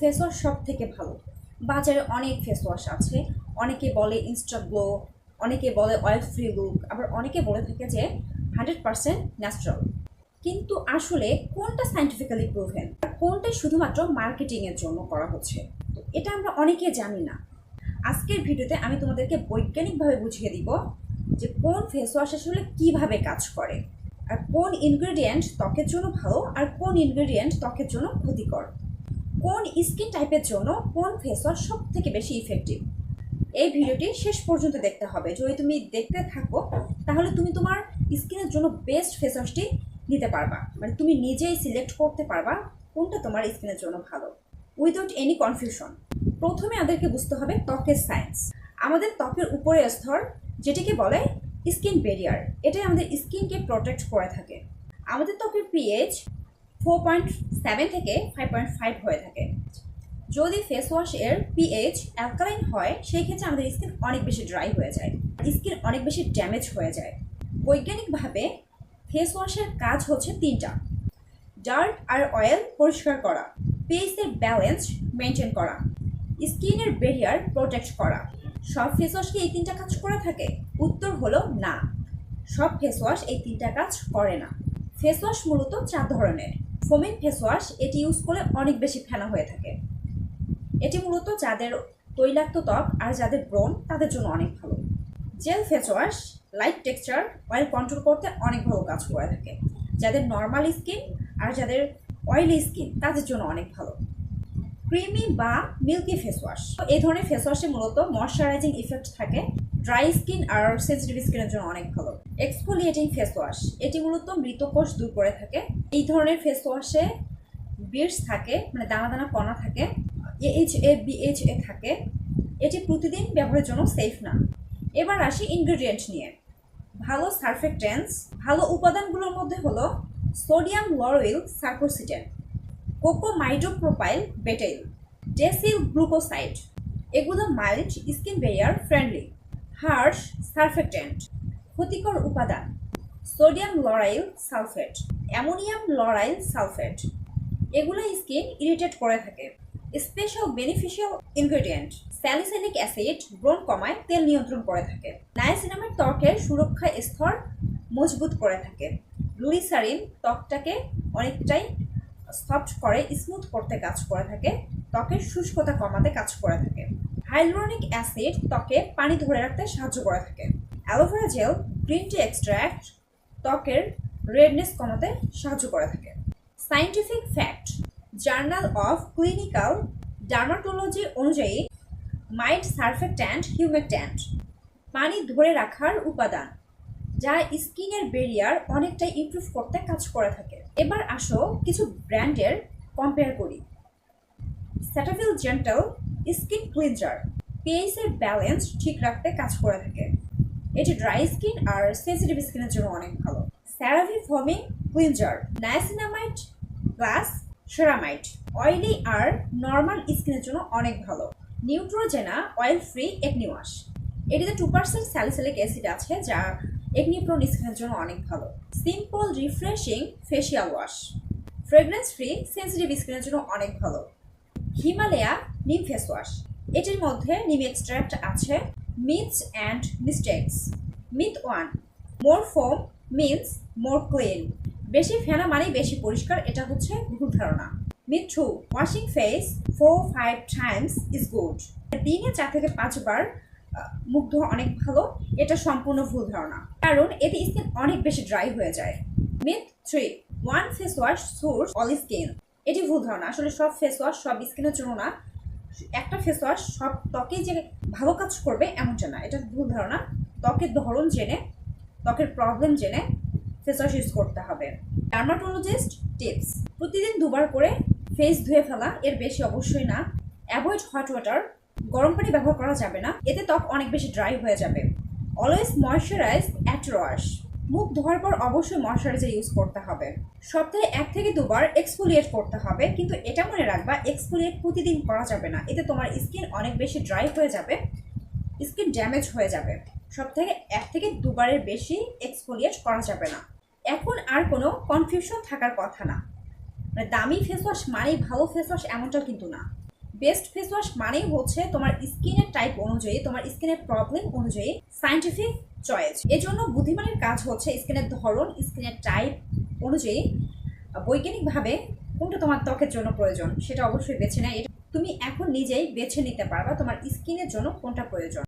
Face wash সব থেকে ভালো। বাজারে অনেক ফেস ওয়াশ আছে। অনেকে বলে ইনস্টা গ্লো অনেকে বলে অয়েল ফ্রি লুক আবার অনেকে বলে থাকে যে হান্ড্রেড পার্সেন্ট ন্যাচারাল কিন্তু আসলে কোনটা সাইন্টিফিক্যালি প্রুভেন কোনটা শুধুমাত্র মার্কেটিংয়ের জন্য করা হচ্ছে? এটা আমরা অনেকে জানি না। আজকের ভিডিওতে আমি তোমাদেরকে বৈজ্ঞানিকভাবে বুঝিয়ে দিব যে কোন ফেস ওয়াশ আসলে কীভাবে কাজ করে, আর কোন ইনগ্রেডিয়েন্ট ত্বকের জন্য ভালো, আর কোন ইনগ্রেডিয়েন্ট ত্বকের জন্য ক্ষতিকর। কোন স্কিন টাইপের জন্য কোন ফেস ওয়াশ সব থেকে বেশি ইফেক্টিভ এই ভিডিওটি শেষ পর্যন্ত দেখতে হবে। যদি তুমি দেখতে থাকো, তাহলে তুমি তোমার স্কিনের জন্য বেস্ট ফেস ওয়াশটি নিতে পারবা। মানে তুমি নিজেই সিলেক্ট করতে পারবা কোনটা তোমার স্কিনের জন্য ভালো। উইদাউট এনি কনফিউশন প্রথমে আমাদেরকে বুঝতে হবে ত্বকের সায়েন্স আমাদের ত্বকের উপরে স্তর, যেটিকে বলে স্কিন ব্যারিয়ার এটাই আমাদের স্কিনকে প্রোটেক্ট করে থাকে। আমাদের ত্বকের পিএইচ ফোর পয়েন্ট সেভেন থেকে ফাইভ পয়েন্ট ফাইভ হয়ে থাকে। যদি ফেস ওয়াশ এর পিএইচ অ্যালকালাইন হয়, সেই ক্ষেত্রে আমাদের স্কিন অনেক বেশি ড্রাই হয়ে যায়। স্কিন অনেক বেশি ড্যামেজ হয়ে যায়। বৈজ্ঞানিকভাবে ফেস ওয়াশের কাজ হচ্ছে তিনটা। ডার্ট আর অয়েল পরিষ্কার করা। পিএইচের ব্যালেন্স মেনটেন করা। স্কিনের ব্যারিয়ার প্রোটেক্ট করা। সব ফেস ওয়াশ এই তিনটা কাজ করে থাকে? উত্তর হলো না। সব ফেস ওয়াশ এই তিনটা কাজ করে না। ফেস ওয়াশ মূলত চার ধরনের। ফোমিন ফেস ওয়াশ এটি ইউজ করলে অনেক বেশি ফেনা হয়ে থাকে। এটি মূলত যাদের তৈলাক্ত ত্বক আর যাদের ব্রণ তাদের জন্য অনেক ভালো। Gel face wash, light texture, oil control করতে অনেক ভালো কাজ করে থাকে। যাদের নর্মাল স্কিন আর যাদের অয়েলি স্কিন তাদের জন্য অনেক ভালো। ক্রিমি বা মিল্কি ফেস ওয়াশ এই ধরনের ফেস ওয়াশে মূলত ময়শ্চারাইজিং ইফেক্ট থাকে। ড্রাই স্কিন আর সেন্সিটিভ স্কিনের জন্য অনেক ভালো। এক্সফোলিয়েটিং ফেস ওয়াশ এটি মূলত মৃত কোষ দূর করে থাকে। এই ধরনের ফেস ওয়াশে বিটস থাকে মানে দানা দানা কণা থাকে এইচ এ বিএইচ এ থাকে। এটি প্রতিদিন ব্যবহারের জন্য সেফ না। এবার আসি ইনগ্রেডিয়েন্ট নিয়ে। ভালো সার্ফেক্টেন্স ভালো উপাদানগুলোর মধ্যে হলো sodium lauroyl sarcosinate cocamidopropyl betaine decyl glucoside এগুলো mild skin barrier friendly harsh surfactant ক্ষতিকর উপাদান sodium lauryl sulphate ammonium lauryl sulphate এগুলো স্কিন ইরিটেট করে থাকে। Special beneficial ingredient salicylic acid ব্রণ কমায়, তেল নিয়ন্ত্রণ করে থাকে। নায়াসিনামের ত্বকের সুরক্ষা স্তর মজবুত করে থাকে। গ্লুইসারিন ত্বকটাকে অনেকটাই সফট করে স্মুথ করতে কাজ করে থাকে, ত্বকের শুষ্কতা কমাতে কাজ করে থাকে। হাইলোরনিক অ্যাসিড ত্বকে পানি ধরে রাখতে সাহায্য করে থাকে। Aloe vera gel green tea extract ত্বকের রেডনেস কমাতে সাহায্য করে থাকে। Scientific fact journal of clinical dermatology অনুযায়ী মাইল্ড সার্ফেক্ট্যান্ট হিউমেক্ট্যান্ট পানি ধরে রাখার উপাদান। যা স্কিনের ব্যারিয়ার অনেকটাই ইমপ্রুভ করতে কাজ করে থাকে। এবার আসো কিছু ব্র্যান্ডের কম্পেয়ার করি। স্যাটাফিল জেন্টাল স্কিন ক্লিনজার পিএইচের ব্যালেন্স ঠিক রাখতে কাজ করে থাকে। এটি ড্রাই স্কিন আর সেন্সিটিভ স্কিনের জন্য অনেক ভালো। CeraVe foaming cleanser niacinamide plus ceramide oily আর নর্মাল স্কিনের জন্য অনেক ভালো। Neutrogena oil free acne wash এটিতে টু পার্সেন্ট স্যালিসিলিক অ্যাসিড আছে, যা একনি প্রোন স্কিনের জন্য অনেক ভালো। Simple refreshing facial wash fragrance free sensitive স্কিনের জন্য অনেক ভালো। হিমালয়া নিম ফেস ওয়াশ এটির মধ্যে নিম এক্সট্রাক্ট আছে myths and mistakes myth one more foam means more clean বেশি ফেনা মানেই বেশি পরিষ্কার, এটা হচ্ছে ভুল ধারণা। Myth two washing face four five times is good দিনে চার থেকে পাঁচবার ধোয়া অনেক ভালো, এটা সম্পূর্ণ ভুল ধারণা। কারণ এতে স্কিন অনেক বেশি ড্রাই হয়ে যায়। Myth three one face wash suits all skin এটি ভুল ধারণা, আসলে সব ফেস ওয়াশ সব স্কিনের জন্য না একটা ফেস ওয়াশ সব ত্বকে যে ভালো কাজ করবে এমনটা না, এটা ভুল ধারণা। ত্বকের ধরন জেনে, ত্বকের প্রবলেম জেনে ফেস ওয়াশ ইউজ করতে হবে। ডার্মাটোলজিস্ট টিপস প্রতিদিন দুবার করে ফেস ধুয়ে ফেলা, এর বেশি অবশ্যই না। অ্যাভয়েড হট ওয়াটার গরম পানি ব্যবহার করা যাবে না। এতে ত্বক অনেক বেশি ড্রাই হয়ে যাবে। অলওয়েজ ময়শ্চারাইজ অ্যাট ওয়াশ মুখ ধোয়ার পর অবশ্যই ময়শ্চারাইজার ইউজ করতে হবে। সপ্তাহে এক থেকে দুবার এক্সফোলিয়েট করতে হবে। কিন্তু এটা মনে রাখবা এক্সফোলিয়েট প্রতিদিন করা যাবে না। এতে তোমার স্কিন অনেক বেশি ড্রাই হয়ে যাবে স্কিন ড্যামেজ হয়ে যাবে। থেকে এক থেকে দুবারের বেশি এক্সফোলিয়েট করা যাবে না। এখন আর কোনো কনফিউশন থাকার কথা না। মানে দামি ফেস ওয়াশ মানেই ভালো ফেস ওয়াশ এমনটা কিন্তু না। বেস্ট ফেস ওয়াশ মানেই হচ্ছে তোমার স্কিনের টাইপ অনুযায়ী, তোমার স্কিনের প্রবলেম অনুযায়ী সায়েন্টিফিক চয়েস এজন্য বুদ্ধিমানের কাজ হচ্ছে স্কিনের ধরন স্কিনের টাইপ অনুযায়ী বৈজ্ঞানিকভাবে কোনটা তোমার ত্বকের জন্য প্রয়োজন, সেটা অবশ্যই বেছে নেয়। এটা তুমি এখন নিজেই বেছে নিতে পারবা তোমার স্কিনের জন্য কোনটা প্রয়োজন।